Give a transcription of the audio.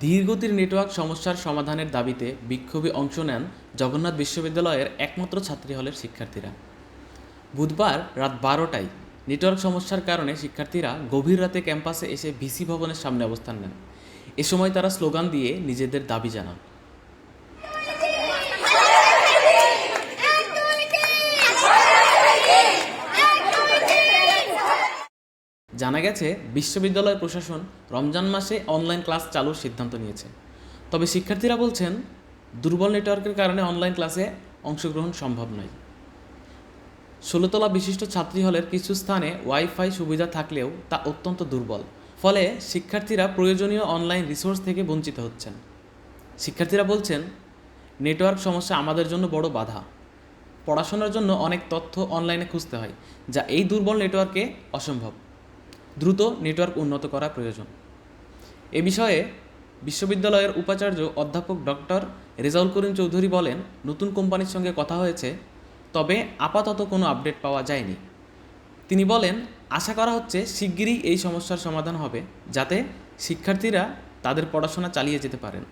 ধীরগতির network সমস্যার সমাধানের দাবিতে বিক্ষোভে অংশ নেন জগন্নাথ বিশ্ববিদ্যালয়ের একমাত্র ছাত্রী হলের শিক্ষার্থীরা। বুধবার রাত বারোটায় নেটওয়ার্ক সমস্যার কারণে শিক্ষার্থীরা গভীর রাতে ক্যাম্পাসে এসে ভিসি ভবনের সামনে অবস্থান নেন। এ সময় তারা স্লোগান দিয়ে নিজেদের দাবি জানান। জানা গেছে, বিশ্ববিদ্যালয় প্রশাসন রমজান মাসে অনলাইন ক্লাস চালুর সিদ্ধান্ত নিয়েছে। তবে শিক্ষার্থীরা বলছেন, দুর্বল নেটওয়ার্কের কারণে অনলাইন ক্লাসে অংশগ্রহণ সম্ভব নয়। ষোলোতলা বিশিষ্ট ছাত্রী হলের কিছু স্থানে ওয়াইফাই সুবিধা থাকলেও তা অত্যন্ত দুর্বল। ফলে শিক্ষার্থীরা প্রয়োজনীয় অনলাইন রিসোর্স থেকে বঞ্চিত হচ্ছেন। শিক্ষার্থীরা বলছেন নেটওয়ার্ক সমস্যা আমাদের জন্য বড় বাধা। পড়াশোনার জন্য অনেক তথ্য অনলাইনে খুঁজতে হয়, যা এই দুর্বল নেটওয়ার্কে অসম্ভব। দ্রুত নেটওয়ার্ক উন্নত করা প্রয়োজন। এ বিষয়ে বিশ্ববিদ্যালয়ের উপাচার্য অধ্যাপক ডক্টর রেজাউল করিম চৌধুরী বলেন, নতুন কোম্পানির সঙ্গে কথা হয়েছে, তবে আপাতত কোনো আপডেট পাওয়া যায়নি। তিনি বলেন, আশা করা হচ্ছে শিগগিরই এই সমস্যার সমাধান হবে, যাতে শিক্ষার্থীরা তাদের পড়াশোনা চালিয়ে যেতে পারেন।